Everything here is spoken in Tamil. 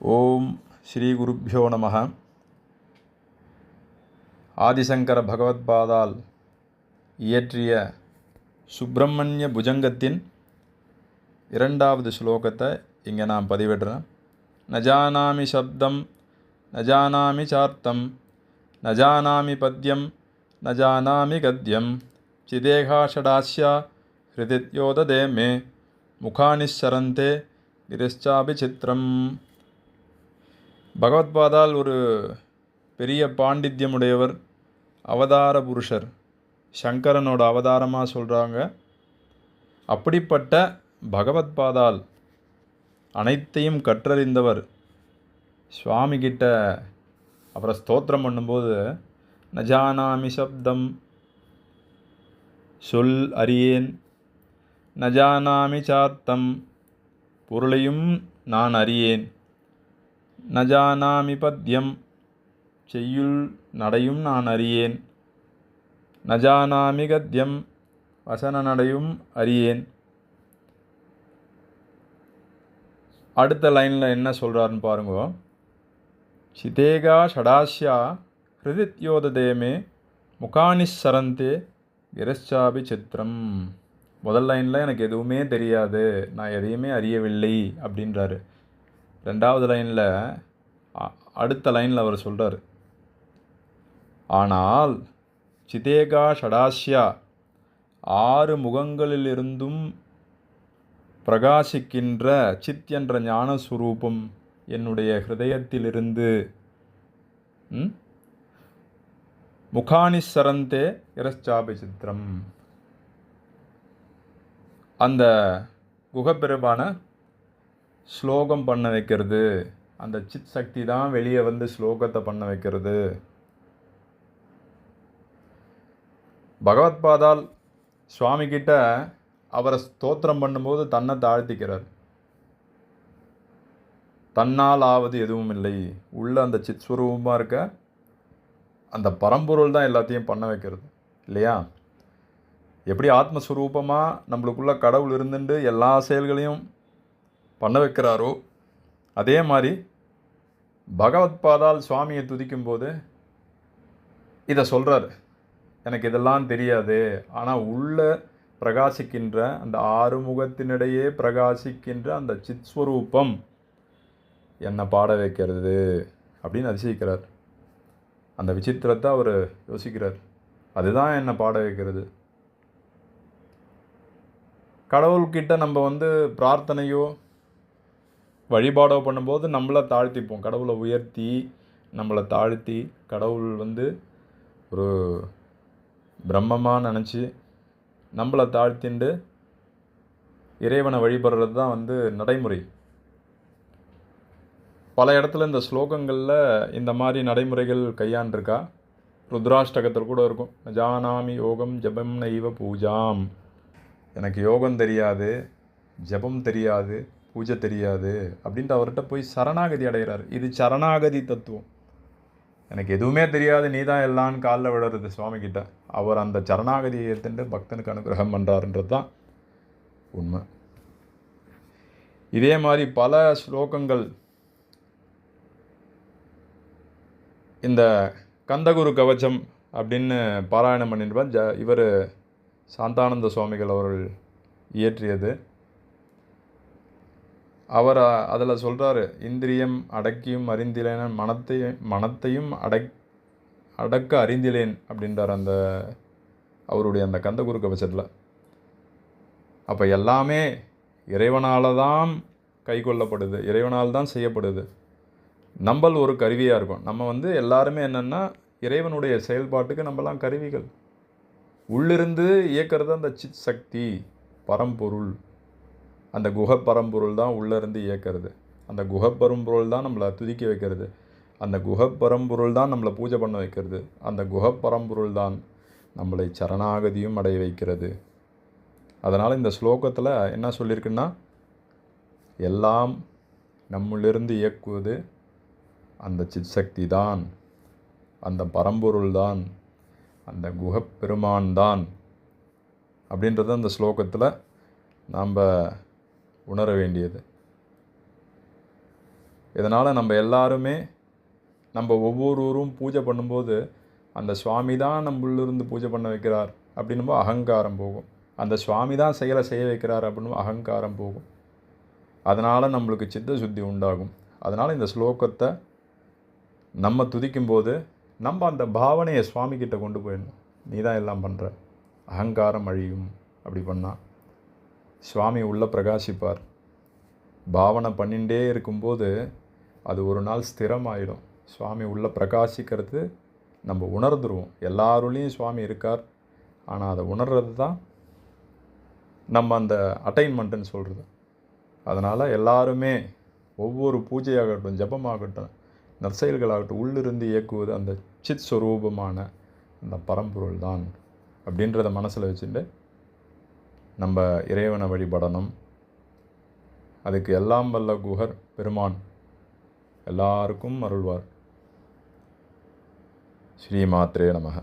ஓம் ஸ்ரீ குருப்பியோ நம. ஆதிசங்கர பகவத்பாதால் இயற்றிய சுப்பிரமணிய புஜங்கத்தின் இரண்டாவது ஸ்லோகத்தை இங்கே நான் பதிவிடுறேன் நஜானாமி சப்தம் நஜானாமி சார்த்தம் நஜானாமி பத்யம் நஜானாமி கத்யம். சிதேகாஷடாஸ்யா ஹிருதித்யோததே மே. முகானிஷரந்தே கிரிஷ்சாபி சித்திரம் பகவத்பாதால் ஒரு பெரிய பாண்டித்யமுடையவர் அவதார புருஷர். சங்கரனோட அவதாரமாக சொல்கிறாங்க அப்படிப்பட்ட பகவத்பாதால் அனைத்தையும் கற்றறிந்தவர் சுவாமிகிட்ட அவரை ஸ்தோத்திரம் பண்ணும்போது நஜானாமி சப்தம் சொல் அறியேன். நஜானாமி சார்த்தம் பொருளையும் நான் அறியேன். நஜானாமி பத்யம். செய்யுள் நடையும் நான் அறியேன். நஜானாமி கத்யம். வசன நடையும் அறியேன். அடுத்த லைனில் என்ன சொல்கிறாருன்னு பாருங்க. சிதேகா ஷடாஸ்யா ஹிருதித்யோததேமே முகானிஷரந்தே கிரச்சாபி சித்திரம். முதல் லைனில் எனக்கு எதுவுமே தெரியாது. நான் எதையுமே அறியவில்லை அப்படின்றாரு. ரெண்டாவது லைனில் அடுத்த லைனில் அவர் சொல்கிறார் ஆனால் சிதேகா ஷடாஷ்யா ஆறு முகங்களிலிருந்தும் பிரகாசிக்கின்ற சித் என்ற ஞானஸ்வரூபம் என்னுடைய ஹிருதயத்திலிருந்து ம்? முகானி சரந்தே இரச்சாபி சித்திரம் அந்த குகப்பெருமான ஸ்லோகம் பண்ண வைக்கிறது. அந்த சித் சக்தி தான் வெளியே வந்து ஸ்லோகத்தை பண்ண வைக்கிறது. பகவத்பாதால் சுவாமிக்கிட்ட அவரை ஸ்தோத்திரம் பண்ணும்போது தன்னை தாழ்த்திக்கிறார். தன்னால் ஆவது எதுவும் இல்லை. உள்ள அந்த சித் ஸ்வரூபமாக இருக்க அந்த பரம்பொருள் தான் எல்லாத்தையும் பண்ண வைக்கிறது. இல்லையா? எப்படி ஆத்மஸ்வரூபமாக நம்மளுக்குள்ள கடவுள் இருந்துட்டு எல்லா செயல்களையும் பண்ண வைக்கிறாரோ? அதே மாதிரி பகவத்பாதால் சுவாமியை துதிக்கும்போது இதை சொல்கிறாரு எனக்கு இதெல்லாம் தெரியாது. ஆனால் உள்ளே பிரகாசிக்கின்ற அந்த ஆறுமுகத்தினிடையே பிரகாசிக்கின்ற அந்த சித்ஸ்வரூபம் என்னை பாட வைக்கிறது அப்படின்னு அதிசயிக்கிறார். அந்த விசித்திரத்தை அவர் யோசிக்கிறார். அதுதான் என்னை பாட வைக்கிறது. கடவுள்கிட்ட நம்ம வந்து பிரார்த்தனையோ வழிபாடோ பண்ணும்போது நம்மளை தாழ்த்திப்போம். கடவுளை உயர்த்தி நம்மளை தாழ்த்தி கடவுள் வந்து ஒரு பிரம்மமாக நினச்சி நம்மளை தாழ்த்திண்டு இறைவனை வழிபடுறது தான் வந்து நடைமுறை. பல இடத்துல இந்த ஸ்லோகங்களில் இந்த மாதிரி நடைமுறைகள் கையாண்டிருக்கா? ருத்ராஷ்டகத்தில் கூட இருக்கும். ஜானாமி யோகம் ஜபம் நைவ பூஜாம். எனக்கு யோகம் தெரியாது ஜபம் தெரியாது பூஜை தெரியாது அப்படின்ட்டு அவர்கிட்ட போய் சரணாகதி அடைகிறார். இது சரணாகதி தத்துவம். எனக்கு எதுவுமே தெரியாது நீ தான் எல்லான்னு காலில் விடுறது சுவாமிக்கிட்ட அவர் அந்த சரணாகதியை ஏற்றுண்டு பக்தனுக்கு அனுகிரகம் பண்ணுறாருன்றது தான் உண்மை. இதே மாதிரி பல ஸ்லோகங்கள். இந்த கந்தகுரு கவச்சம் அப்படின்னு பாராயணம் பண்ணிருப்பார் ஜ இவர் சாந்தானந்த சுவாமிகள் அவர்கள் இயற்றியது. அவர் அதில் சொல்கிறாரு இந்திரியம் அடக்கியும் அறிந்திலேன் மனத்தையும் மனத்தையும் அடக் அடக்க அறிந்திலேன் அப்படின்றார் அந்த அவருடைய அந்த கந்த கந்தகுரு கவச்சத்தில் அப்போ எல்லாமே இறைவனால் தான் கை கொள்ளப்படுது இறைவனால் தான் செய்யப்படுது. நம்மள் ஒரு கருவியாக இருக்கும். நம்ம வந்து எல்லாருமே என்னென்னா இறைவனுடைய செயல்பாட்டுக்கு நம்மலாம் கருவிகள். உள்ளிருந்து இயக்கிறது அந்த சித் சக்தி பரம்பொருள். அந்த குகை பரம்பொருள் தான் உள்ளேருந்து இயக்கிறது. அந்த குகை பரம்பொருள் தான் நம்மளை துதிக்க வைக்கிறது. அந்த குகை பரம்பொருள் தான் நம்மளை பூஜை பண்ண வைக்கிறது. அந்த குகை பரம்பொருள் தான் நம்மளை சரணாகதியும் அடைய வைக்கிறது. அதனால் இந்த ஸ்லோகத்தில் என்ன சொல்லியிருக்குன்னா எல்லாம் நம்மளிருந்து இயக்குவது அந்த சித் சக்தி தான் அந்த பரம்பொருள் தான் அந்த குகப்பெருமான் தான் அப்படின்றது அந்த ஸ்லோகத்தில் நாம் உணர வேண்டியது. இதனால் நம்ம எல்லாருமே நம்ம ஒவ்வொருவரும் பூஜை பண்ணும்போது அந்த சுவாமி தான் நம்மளிருந்து பூஜை பண்ண வைக்கிறார் அப்படின்னும் அகங்காரம் போகும். அந்த சுவாமி தான் செயலை செய்ய வைக்கிறார் அப்படின்னும் அகங்காரம் போகும். அதனால் நம்மளுக்கு சித்த சுத்தி உண்டாகும். அதனால் இந்த ஸ்லோகத்தை நம்ம துதிக்கும்போது நம்ம அந்த பாவனையை சுவாமிக்கிட்ட கொண்டு போயிடணும். நீ தான் எல்லாம் பண்ணுற அகங்காரம் அழியும். அப்படி பண்ணால் சுவாமி உள்ளே பிரகாசிப்பார். பாவனை பண்ணிகிட்டே இருக்கும்போது அது ஒரு நாள் ஸ்திரமாயிடும். சுவாமி உள்ளே பிரகாசிக்கிறது நம்ம உணர்ந்துருவோம். எல்லாருலேயும் சுவாமி இருக்கார். ஆனால் அதை உணர்றது தான் நம்ம அந்த அட்டைன்மெண்ட்டுன்னு சொல்கிறது அதனால் எல்லாருமே ஒவ்வொரு பூஜையாகட்டும் ஜபமாகட்டும் நற்செயல்களாகட்டும் உள்ளிருந்து இயக்குவது அந்த சித் ஸ்வரூபமான அந்த பரம்பொருள் தான் அப்படின்றத மனசில் வச்சுட்டு நம்ம இறைவனை வழிபடணும். அதுக்கு எல்லாம் வல்ல குஹர் பெருமான் எல்லாருக்கும் அருள்வார். ஸ்ரீமாத்ரே நமக.